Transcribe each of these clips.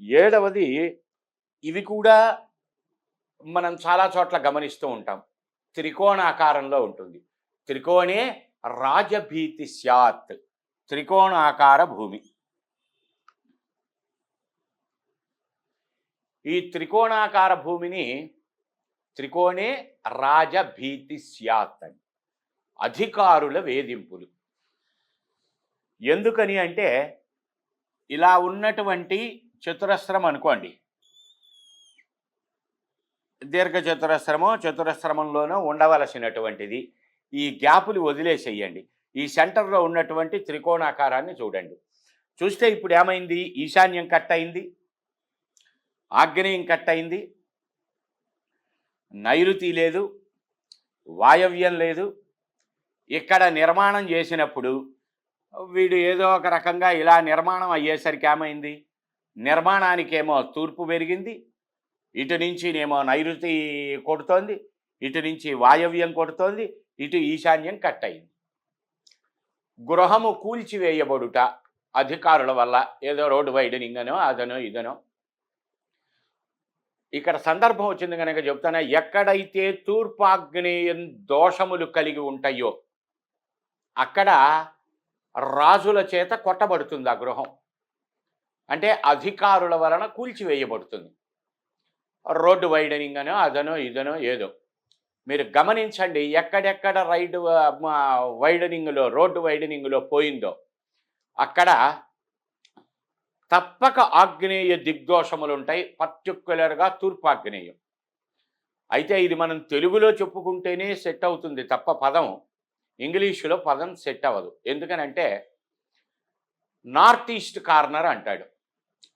ఏడవది ఇవి కూడా మనం చాలా చోట్ల గమనిస్తూ ఉంటాం. త్రికోణాకారంలో ఉంటుంది. త్రికోణే రాజభీతి సత్ త్రికోణాకార భూమి. ఈ త్రికోణాకార భూమిని త్రికోణే రాజభీతి సత్ అని. అధికారుల వేధింపులు. ఎందుకని అంటే ఇలా ఉన్నటువంటి చతురస్రం అనుకోండి. దీర్ఘ చతురస్రమో చతురస్రమంలోనో ఉండవలసినటువంటిది. ఈ గ్యాపులు వదిలేసేయండి. ఈ సెంటర్లో ఉన్నటువంటి త్రికోణాకారాన్ని చూడండి. చూస్తే ఇప్పుడు ఏమైంది ఈశాన్యం కట్ అయింది ఆగ్నేయం కట్ అయింది నైరుతి లేదు. వాయవ్యం లేదు. ఇక్కడ నిర్మాణం చేసినప్పుడు వీడు ఏదో ఒక రకంగా ఇలా నిర్మాణం అయ్యేసరికి ఏమైంది? నిర్మాణానికేమో తూర్పు పెరిగింది ఇటు నుంచి నేమో నైరుతి కొడుతోంది ఇటు నుంచి వాయవ్యం కొడుతోంది ఇటు ఈశాన్యం కట్ అయింది. గృహము కూల్చివేయబడుట అధికారుల వల్ల ఏదో రోడ్డు వైడనింగ్ అనో అదనో ఇదనో. ఇక్కడ సందర్భం వచ్చింది కనుక చెప్తాను ఎక్కడైతే తూర్పాగ్నేయం దోషములు కలిగి ఉంటాయో అక్కడ రాజుల చేత కొట్టబడుతుంది ఆ గృహం. అంటే అధికారుల వలన కూల్చివేయబడుతుంది. రోడ్డు వైడనింగ్ అనో అదనో ఇదనో ఏదో. మీరు గమనించండి ఎక్కడెక్కడ రైడ్ వైడనింగ్లో రోడ్డు వైడనింగ్లో పోయిందో అక్కడ తప్పక ఆగ్నేయ దిగ్దోషములు ఉంటాయి పర్టిక్యులర్గా తూర్పాగ్నేయం అయితే ఇది మనం తెలుగులో చెప్పుకుంటేనే సెట్ అవుతుంది తప్ప పదం ఇంగ్లీషులో పదం సెట్ అవ్వదు. ఎందుకనంటే నార్త్ ఈస్ట్ కార్నర్ అంటాడు.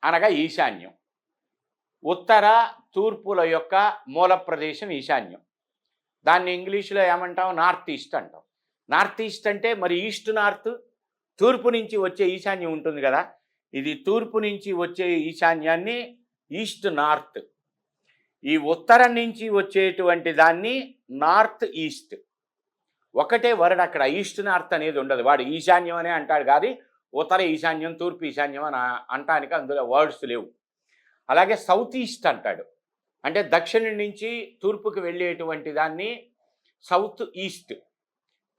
అనగా ఈశాన్యం. ఉత్తర తూర్పుల యొక్క మూల ప్రదేశం ఈశాన్యం. దాన్ని ఇంగ్లీష్లో ఏమంటాం? నార్త్ ఈస్ట్ అంటాం. నార్త్ ఈస్ట్ అంటే మరి ఈస్ట్ నార్త్ తూర్పు నుంచి వచ్చే ఈశాన్యం ఉంటుంది కదా? ఇది తూర్పు నుంచి వచ్చే ఈశాన్యాన్ని ఈస్ట్ నార్త్. ఈ ఉత్తరం నుంచి వచ్చేటువంటి దాన్ని నార్త్ ఈస్ట్. ఒకటే వర్డ్ అక్కడ ఈస్ట్ నార్త్ అనేది ఉండదు. వాడు ఈశాన్యం అనే అంటాడు. కానీ ఉత్తర ఈశాన్యం తూర్పు ఈశాన్యం అని అంటానికి అందులో వర్డ్స్ లేవు. అలాగే సౌత్ ఈస్ట్ అంటాడు. అంటే దక్షిణం నుంచి తూర్పుకి వెళ్ళేటువంటి దాన్ని సౌత్ ఈస్ట్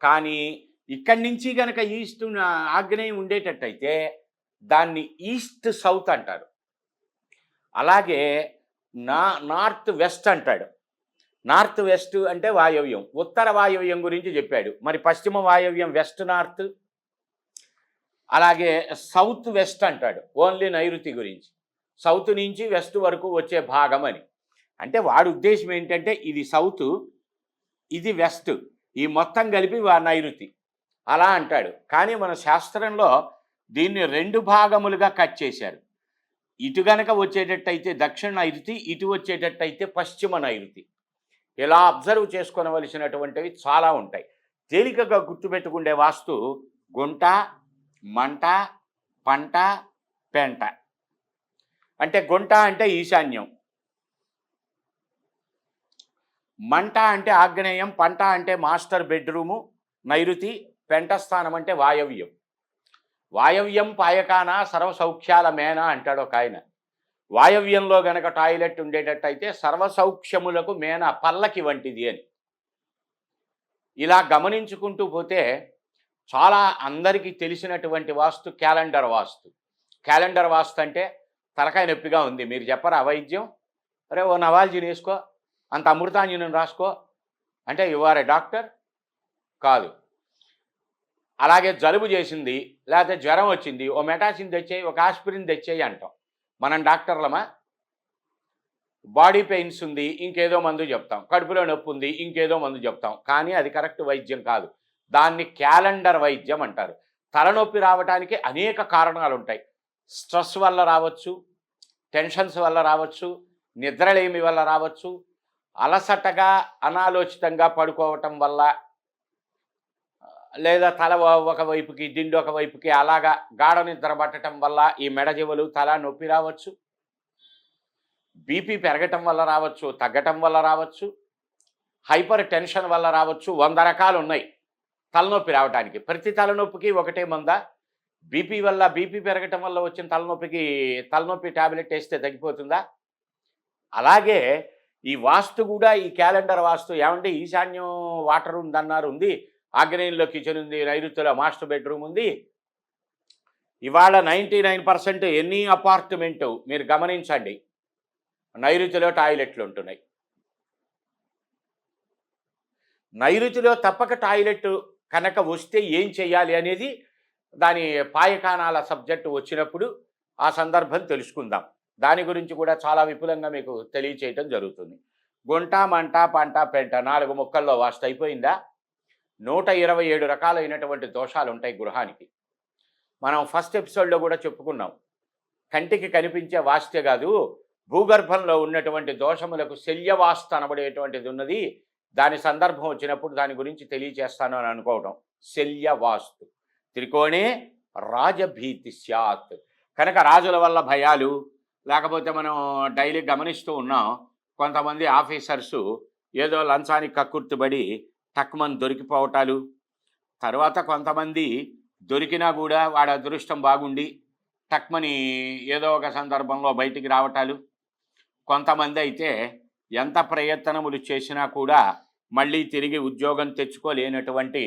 కానీ ఇక్కడి నుంచి కనుక ఈస్ట్ ఆగ్నేయం ఉండేటట్టయితే దాన్ని ఈస్ట్ సౌత్ అంటారు. అలాగే నా నార్త్ వెస్ట్ అంటాడు. నార్త్ వెస్ట్ అంటే వాయవ్యం. ఉత్తర వాయవ్యం గురించి చెప్పాడు. మరి పశ్చిమ వాయవ్యం వెస్ట్ నార్త్ అలాగే సౌత్ వెస్ట్ అంటాడు ఓన్లీ నైరుతి గురించి. సౌత్ నుంచి వెస్ట్ వరకు వచ్చే భాగం అని. అంటే వాడి ఉద్దేశం ఏంటంటే ఇది సౌత్ ఇది వెస్ట్ ఈ మొత్తం కలిపి వా నైరుతి. అలా అంటాడు. కానీ మన శాస్త్రంలో దీన్ని రెండు భాగములుగా కట్ చేశారు. ఇటు గనక వచ్చేటట్టయితే దక్షిణ నైరుతి ఇటు వచ్చేటట్టయితే పశ్చిమ నైరుతి. ఇలా అబ్జర్వ్ చేసుకోవలసినటువంటివి చాలా ఉంటాయి. తేలికగా గుర్తుపెట్టుకుండే వాస్తు గుంట మంట పంట పెంట. అంటే గుంట అంటే ఈశాన్యం. మంట అంటే ఆగ్నేయం పంట అంటే మాస్టర్ బెడ్రూము నైరుతి పెంటస్థానం అంటే వాయవ్యం. వాయవ్యం పాయకాన సర్వ సౌఖ్యాల మేన అంటాడు ఒక ఆయన. వాయవ్యంలో గనక టాయిలెట్ ఉండేటట్టయితే సర్వ సౌఖ్యములకు మేన పల్లకి వంటిది అని. ఇలా గమనించుకుంటూ పోతే చాలా అందరికీ తెలిసినటువంటి వాస్తు క్యాలెండర్ వాస్తు. క్యాలెండర్ వాస్తు అంటే తలకాయ నొప్పిగా ఉంది. మీరు చెప్పరా వైద్యం? అరే ఓ నవాల్జీని వేసుకో అంత అమృతాంజనం రాసుకో అంటే ఇవ్వారే డాక్టర్? కాదు. అలాగే జలుబు చేసింది లేకపోతే జ్వరం వచ్చింది ఓ మెటాసిన్ తెచ్చేయి ఒక ఆస్పిరిన్ తెచ్చేయి అంటాం. మనం డాక్టర్లమా? బాడీ పెయిన్స్ ఉంది ఇంకేదో మందు చెప్తాం. కడుపులో నొప్పి ఉంది ఇంకేదో మందు చెప్తాం. కానీ అది కరెక్ట్ వైద్యం కాదు. దాన్ని క్యాలెండర్ వైద్యం అంటారు. తలనొప్పి రావడానికి అనేక కారణాలు ఉంటాయి స్ట్రెస్ వల్ల రావచ్చు టెన్షన్స్ వల్ల రావచ్చు నిద్రలేమి వల్ల రావచ్చు అలసటగా అనాలోచితంగా పడుకోవటం వల్ల లేదా తల ఒక వైపుకి దిండు ఒక వైపుకి అలాగా గాఢ నిద్ర పట్టడం వల్ల ఈ మెడజీవులు తల నొప్పి రావచ్చు. బీపీ పెరగటం వల్ల రావచ్చు తగ్గటం వల్ల రావచ్చు. హైపర్ టెన్షన్ వల్ల రావచ్చు. వంద రకాలు ఉన్నాయి తలనొప్పి రావడానికి ప్రతి తలనొప్పికి ఒకటే మందా. బీపీ వల్ల బీపీ పెరగటం వల్ల వచ్చిన తలనొప్పికి తలనొప్పి టాబ్లెట్ వేస్తే తగ్గిపోతుందా? అలాగే ఈ వాస్తు కూడా ఈ క్యాలెండర్ వాస్తు ఏమంటే ఈశాన్యం వాటర్ ఉందన్నారు ఉంది. ఆగ్నేయంలో కిచెన్ ఉంది నైరుతిలో మాస్టర్ బెడ్రూమ్ ఉంది. ఇవాళ ninety nine percent any apartment మీరు గమనించండి. నైరుతిలో టాయిలెట్లు ఉంటున్నాయి. నైరుతిలో తప్పక టాయిలెట్ కనుక వస్తే ఏం చేయాలి అనేది దాని పాయకానాల సబ్జెక్టు వచ్చినప్పుడు ఆ సందర్భం తెలుసుకుందాం. దాని గురించి కూడా చాలా విపులంగా మీకు తెలియచేయటం జరుగుతుంది. గుంట మంట పంట పెంట నాలుగు మొక్కల్లో వాస్త అయిపోయిందా? నూట ఇరవై ఏడు రకాలైనటువంటి దోషాలు ఉంటాయి గృహానికి. మనం ఫస్ట్ ఎపిసోడ్లో కూడా చెప్పుకున్నాం. కంటికి కనిపించే వాస్తే కాదు భూగర్భంలో ఉన్నటువంటి దోషములకు శల్యవాస్త అనబడేటువంటిది ఉన్నది. దాని సందర్భం వచ్చినప్పుడు దాని గురించి తెలియచేస్తాను అని అనుకోవడం శల్యవాస్తు. త్రికోణే రాజభీతి స్యాత్. కనుక రాజుల వల్ల భయాలు లేకపోతే మనం డైలీ గమనిస్తూ ఉన్నాం కొంతమంది ఆఫీసర్సు ఏదో లంచానికి కక్కుర్తిబడి టక్మన్ దొరికిపోవటాలు. తర్వాత కొంతమంది దొరికినా కూడా వాడి అదృష్టం బాగుండి టక్మని ఏదో ఒక సందర్భంలో బయటికి రావటాలు. కొంతమంది అయితే ఎంత ప్రయత్నములు చేసినా కూడా మళ్ళీ తిరిగి ఉద్యోగం తెచ్చుకోలేనటువంటి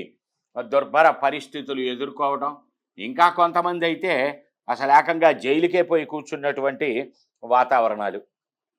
దుర్భర పరిస్థితులు ఎదుర్కోవడం ఇంకా కొంతమంది అయితే అసలు ఏకంగా జైలుకే పోయి కూర్చున్నటువంటి వాతావరణాలు.